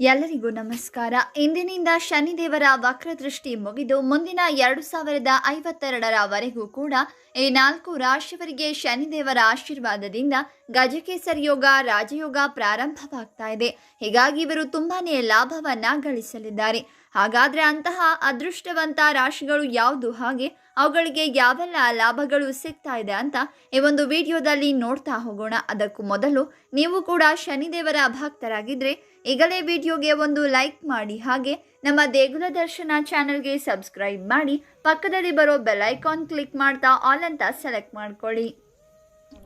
ಎಲ್ಲರಿಗೂ ನಮಸ್ಕಾರ. ಇಂದಿನಿಂದ ಶನಿದೇವರ ವಕ್ರದೃಷ್ಟಿ ಮುಗಿದು ಮುಂದಿನ ಎರಡು ಸಾವಿರದ ಐವತ್ತೆರಡರವರೆಗೂ ಕೂಡ ಈ ನಾಲ್ಕು ರಾಶಿಯವರಿಗೆ ಶನಿದೇವರ ಆಶೀರ್ವಾದದಿಂದ ಗಜಕೇಸರ್ ಯೋಗ, ರಾಜಯೋಗ ಪ್ರಾರಂಭವಾಗ್ತಾ ಇದೆ. ಹೀಗಾಗಿ ಇವರು ತುಂಬಾನೇ ಲಾಭವನ್ನ ಗಳಿಸಲಿದ್ದಾರೆ. ಹಾಗಾದ್ರೆ ಅಂತಹ ಅದೃಷ್ಟವಂತ ರಾಶಿಗಳು ಯಾವುದು? ಹಾಗೆ ಅವುಗಳಿಗೆ ಯಾವೆಲ್ಲ ಲಾಭಗಳು ಸಿಗ್ತಾ ಇದೆ ಅಂತ ಈ ಒಂದು ವಿಡಿಯೋದಲ್ಲಿ ನೋಡ್ತಾ ಹೋಗೋಣ. ಅದಕ್ಕೂ ಮೊದಲು ನೀವು ಕೂಡ ಶನಿದೇವರ ಭಕ್ತರಾಗಿದ್ರೆ ಈಗಲೇ ವಿಡಿಯೋಗೆ ಒಂದು ಲೈಕ್ ಮಾಡಿ. ಹಾಗೆ ನಮ್ಮ ದೇಗುಲ ದರ್ಶನ ಚಾನಲ್ಗೆ ಸಬ್ಸ್ಕ್ರೈಬ್ ಮಾಡಿ. ಪಕ್ಕದಲ್ಲಿ ಬರೋ ಬೆಲ್ ಐಕಾನ್ ಕ್ಲಿಕ್ ಮಾಡ್ತಾ ಆಲ್ ಅಂತ ಸೆಲೆಕ್ಟ್ ಮಾಡ್ಕೊಳ್ಳಿ.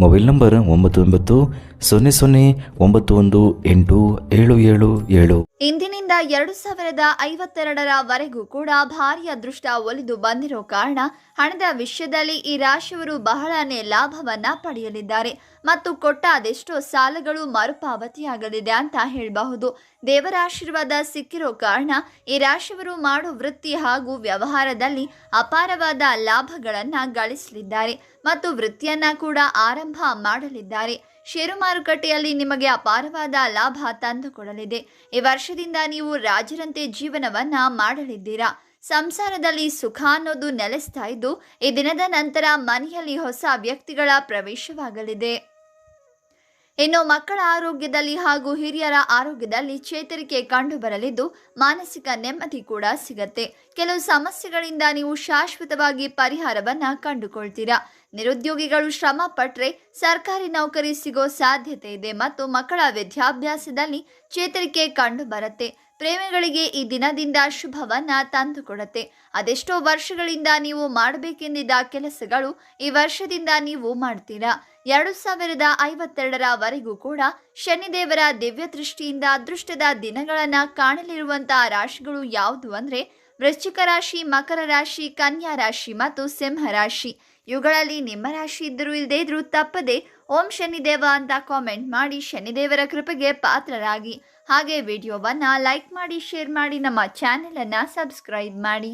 ಮೊಬೈಲ್ ನಂಬರ್ ಒಂಬತ್ತು ಒಂಬತ್ತು ಸೊನ್ನೆ ಸೊನ್ನೆ ಒಂಬತ್ತು ಒಂದು ಎಂಟು ಏಳು ಏಳು ಏಳು. ಇಂದಿನಿಂದ ಎರಡು ಸಾವಿರದ ಐವತ್ತೆರಡರವರೆಗೂ ಕೂಡ ಭಾರೀ ಅದೃಷ್ಟ ಒಲಿದು ಬಂದಿರೋ ಕಾರಣ ಹಣದ ವಿಷಯದಲ್ಲಿ ಈ ರಾಶಿಯವರು ಬಹಳನೇ ಲಾಭವನ್ನ ಪಡೆಯಲಿದ್ದಾರೆ. ಮತ್ತು ಕೊಟ್ಟ ಅದೆಷ್ಟೋ ಸಾಲಗಳು ಮರುಪಾವತಿಯಾಗಲಿದೆ ಅಂತ ಹೇಳಬಹುದು. ದೇವರ ಆಶೀರ್ವಾದ ಸಿಕ್ಕಿರೋ ಕಾರಣ ಈ ರಾಶಿಯವರು ಮಾಡೋ ವೃತ್ತಿ ಹಾಗೂ ವ್ಯವಹಾರದಲ್ಲಿ ಅಪಾರವಾದ ಲಾಭಗಳನ್ನು ಗಳಿಸಲಿದ್ದಾರೆ. ಮತ್ತು ವೃತ್ತಿಯನ್ನ ಕೂಡ ಆರಂಭ ಮಾಡಲಿದ್ದಾರೆ. ಷೇರು ಮಾರುಕಟ್ಟೆಯಲ್ಲಿ ನಿಮಗೆ ಅಪಾರವಾದ ಲಾಭ ತಂದುಕೊಡಲಿದೆ. ಈ ವರ್ಷದಿಂದ ನೀವು ರಾಜರಂತೆ ಜೀವನವನ್ನ ಮಾಡಲಿದ್ದೀರಾ? ಸಂಸಾರದಲ್ಲಿ ಸುಖ ಅನ್ನೋದು ನೆಲೆಸ್ತಾ ಇದ್ದು, ಈ ದಿನದ ನಂತರ ಮನೆಯಲ್ಲಿ ಹೊಸ ವ್ಯಕ್ತಿಗಳ ಪ್ರವೇಶವಾಗಲಿದೆ. ಇನ್ನು ಮಕ್ಕಳ ಆರೋಗ್ಯದಲ್ಲಿ ಹಾಗೂ ಹಿರಿಯರ ಆರೋಗ್ಯದಲ್ಲಿ ಚೇತರಿಕೆ ಕಂಡುಬರಲಿದ್ದು, ಮಾನಸಿಕ ನೆಮ್ಮದಿ ಕೂಡ ಸಿಗತ್ತೆ. ಕೆಲವು ಸಮಸ್ಯೆಗಳಿಂದ ನೀವು ಶಾಶ್ವತವಾಗಿ ಪರಿಹಾರವನ್ನ ಕಂಡುಕೊಳ್ತೀರಾ. ನಿರುದ್ಯೋಗಿಗಳು ಶ್ರಮ ಪಟ್ರೆ ಸರ್ಕಾರಿ ನೌಕರಿ ಸಿಗೋ ಸಾಧ್ಯತೆ ಇದೆ ಮತ್ತು ಮಕ್ಕಳ ವಿದ್ಯಾಭ್ಯಾಸದಲ್ಲಿ ಚೇತರಿಕೆ ಕಂಡು ಬರುತ್ತೆ ಪ್ರೇಮಿಗಳಿಗೆ ಈ ದಿನದಿಂದ ಶುಭವನ್ನ ತಂದುಕೊಡುತ್ತೆ. ಅದೆಷ್ಟೋ ವರ್ಷಗಳಿಂದ ನೀವು ಮಾಡಬೇಕೆಂದಿದ್ದ ಕೆಲಸಗಳು ಈ ವರ್ಷದಿಂದ ನೀವು ಮಾಡ್ತೀರಾ. ಎರಡು ಸಾವಿರದ ಐವತ್ತೆರಡರವರೆಗೂ ಕೂಡ ಶನಿದೇವರ ದಿವ್ಯ ದೃಷ್ಟಿಯಿಂದ ಅದೃಷ್ಟದ ದಿನಗಳನ್ನ ಕಾಣಲಿರುವಂತಹ ರಾಶಿಗಳು ಯಾವುದು ಅಂದ್ರೆ ವೃಶ್ಚಿಕ ರಾಶಿ, ಮಕರ ರಾಶಿ, ಕನ್ಯಾ ರಾಶಿ ಮತ್ತು ಸಿಂಹ ರಾಶಿ. ಇವುಗಳಲ್ಲಿ ನಿಮ್ಮ ರಾಶಿ ಇದ್ದರೂ ಇಲ್ಲದೇ ಇದ್ರೂ ತಪ್ಪದೆ, ಓಂ ಶನಿದೇವ ಅಂತ ಕಾಮೆಂಟ್ ಮಾಡಿ ಶನಿದೇವರ ಕೃಪೆಗೆ ಪಾತ್ರರಾಗಿ. ಹಾಗೆ ವಿಡಿಯೋವನ್ನು ಲೈಕ್ ಮಾಡಿ ಶೇರ್ ಮಾಡಿ, ನಮ್ಮ ಚಾನೆಲನ್ನು ಸಬ್ಸ್ಕ್ರೈಬ್ ಮಾಡಿ.